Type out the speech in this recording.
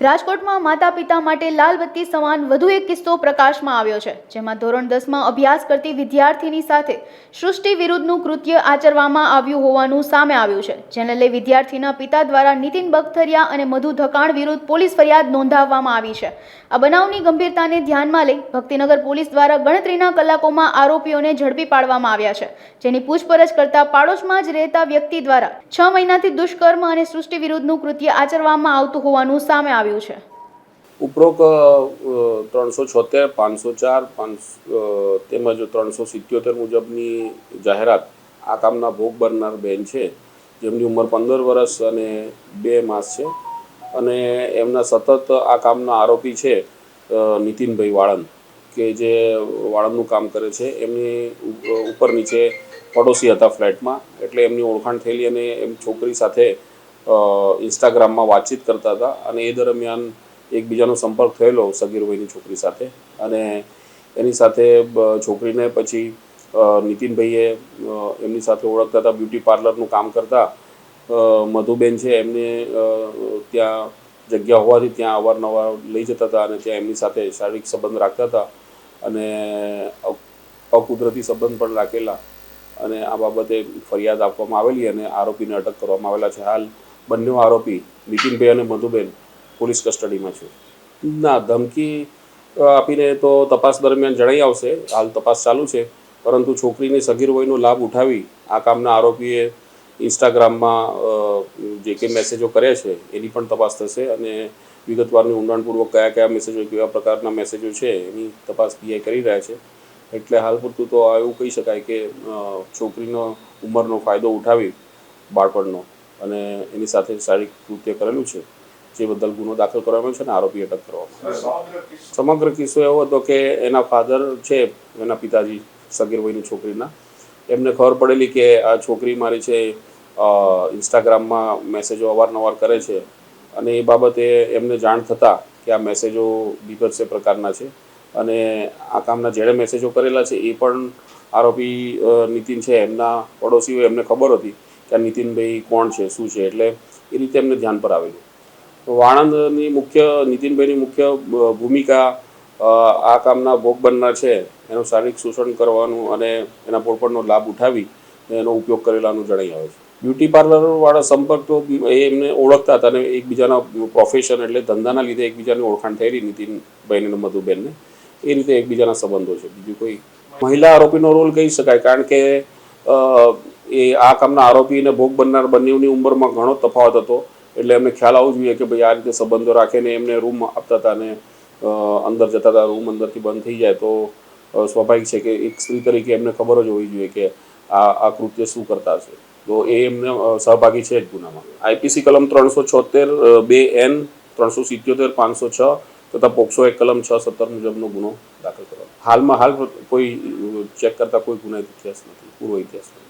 રાજકોટમાં માતા પિતા માટે લાલબત્તી સમાન વધુ એક કિસ્સો પ્રકાશમાં આવ્યો છે, જેમાં ધોરણ દસમાં અભ્યાસ કરતી વિદ્યાર્થીની સાથે સૃષ્ટિ વિરુદ્ધનું કૃત્ય આચરવામાં આવ્યું હોવાનું સામે આવ્યું છે, જેને લઈ વિદ્યાર્થીના પિતા દ્વારા નીતિન બગથરિયા અને મધુ ધકાણ વિરુદ્ધ પોલીસ ફરિયાદ નોંધાવવામાં આવી છે. આ બનાવની ગંભીરતાને ધ્યાનમાં લઈ ભક્તિનગર પોલીસ દ્વારા ગણતરીના કલાકોમાં આરોપીઓને ઝડપી પાડવામાં આવ્યા છે, જેની પૂછપરછ કરતા પાડોશમાં જ રહેતા વ્યક્તિ દ્વારા છ મહિનાથી દુષ્કર્મ અને સૃષ્ટિ વિરુદ્ધનું કૃત્ય આચરવામાં આવતું હોવાનું સામે આવ્યું છે? ઉપરોક્ત ત્રણસો છોતેર પાંચસો ચાર તેમજ ત્રણસો સિત્યોતેર મુજબની જાહેરાત આ કામના ભોગ બનનાર બેન છે. જેમની ઉંમર પંદર વર્ષ અને બે માસ છે. અને એમના સતત આ કામના આરોપી છે નીતિનભાઈ વાળંદ, કે જે વાળંદનું કામ કરે છે. એમની ઉપર નીચે પડોશી હતા ફ્લેટમાં. એટલે એમની ઓળખાણ થયેલી અને એમ છોકરી સાથે ઇન્સ્ટાગ્રામમાં વાતચીત કરતા હતા અને એ દરમિયાન એકબીજાનો સંપર્ક થયેલો સગીરભાઈની છોકરી સાથે. અને એની સાથે છોકરીને પછી નીતિનભાઈએ એમની સાથે ઓળખતા હતા, બ્યુટી પાર્લરનું કામ કરતા. મધુબેન છે, એમને ત્યાં જગ્યા હોવાથી ત્યાં અવારનવાર લઈ જતા હતા અને ત્યાં એમની સાથે શારીરિક સંબંધ રાખતા હતા. અને અકુદરતી સંબંધ પણ રાખેલા. અને આ બાબતે ફરિયાદ આપવામાં આવેલી અને આરોપીને અટક કરવામાં આવેલા છે. હાલ બંને આરોપી નીતિનભાઈ અને મધુબેન પોલીસ કસ્ટડીમાં છે. ના, ધમકી આપીને તો તપાસ દરમિયાન જણાઈ આવશે. હાલ તપાસ ચાલુ છે. પરંતુ છોકરીની સગીર વયનો લાભ ઉઠાવી આ કામના આરોપીએ ઇન્સ્ટાગ્રામમાં જે કંઈ મેસેજો કર્યા છે, એની પણ તપાસ થશે અને વિગતવારની ઊંડાણપૂર્વક કયા કયા મેસેજો, કેવા પ્રકારના મેસેજો છે, એની તપાસ પીઆઈ કરી રહ્યા છે. એટલે હાલ પૂરતું તો એવું કહી શકાય કે છોકરીનો ઉંમરનો ફાયદો ઉઠાવી બાળપણનો. અને એની સાથે શારીરિક કૃત્ય કરેલું છે, જે બદલ ગુનો દાખલ કરવામાં છે અને આરોપી અટક કરવામાં સમગ્ર કિસ્સો એવો હતો કે એના ફાધર છે, એના પિતાજી સગીર વયની છોકરીના. એમને ખબર પડેલી કે આ છોકરી મારી છે ઇન્સ્ટાગ્રામમાં મેસેજો અવારનવાર કરે છે અને એ બાબતે એમને જાણ થતાં કે આ મેસેજો બીભત્સે પ્રકારના છે અને આ કામના જેણે મેસેજો કરેલા છે એ પણ આરોપી નીતિન છે. એમના પડોશીઓ એમને ખબર હતી કે આ નીતિનભાઈ કોણ છે, શું છે, એટલે એ રીતે એમને ધ્યાન પર આવેલું. વાણંદની મુખ્ય નીતિનભાઈની મુખ્ય ભૂમિકા આ કામના ભોગ બનનાર છે. એનું શારીરિક શોષણ કરવાનું અને એના પોળપણનો લાભ ઉઠાવી એનો ઉપયોગ કરેલાનું જણાઈ આવે છે. બ્યુટી પાર્લર વાળા સંપર્ક તો એ એમને ઓળખતા હતા અને એકબીજાના પ્રોફેશન એટલે ધંધાના લીધે એકબીજાની ઓળખાણ થયેલી નીતિનભાઈને અને મધુબેનને. એ રીતે એકબીજાના સંબંધો છે. બીજું કોઈ? મહિલા આરોપીનો રોલ કહી શકાય. કારણ કે એ આ કામના આરોપી અને ભોગ બનનાર બંનેની ઉંમરમાં ઘણો તફાવત હતો. એટલે એમને ખ્યાલ આવવો જોઈએ કે ભાઈ આ રીતે સંબંધો રાખીને એમને રૂમ આપતા હતા અને અંદર જતા હતા, રૂમ અંદરથી બંધ થઈ જાય તો સ્વાભાવિક છે કે એક સ્ત્રી તરીકે એમને ખબર જ હોવી જોઈએ કે આ આ કૃત્ય શું કરતા હશે. તો એ એમને સહભાગી છે જ ગુનામાં. આઈપીસી કલમ ત્રણસો છોતેર બે એન, ત્રણસો સિત્યોતેર, પાંચસો છ તથા પોક્સો એક કલમ છ સત્તર મુજબનો ગુનો દાખલ કરવાનો હાલમાં હાલ કોઈ ચેક કરતા કોઈ ગુના ઇતિહાસ નથી પૂર્વ ઇતિહાસ નથી.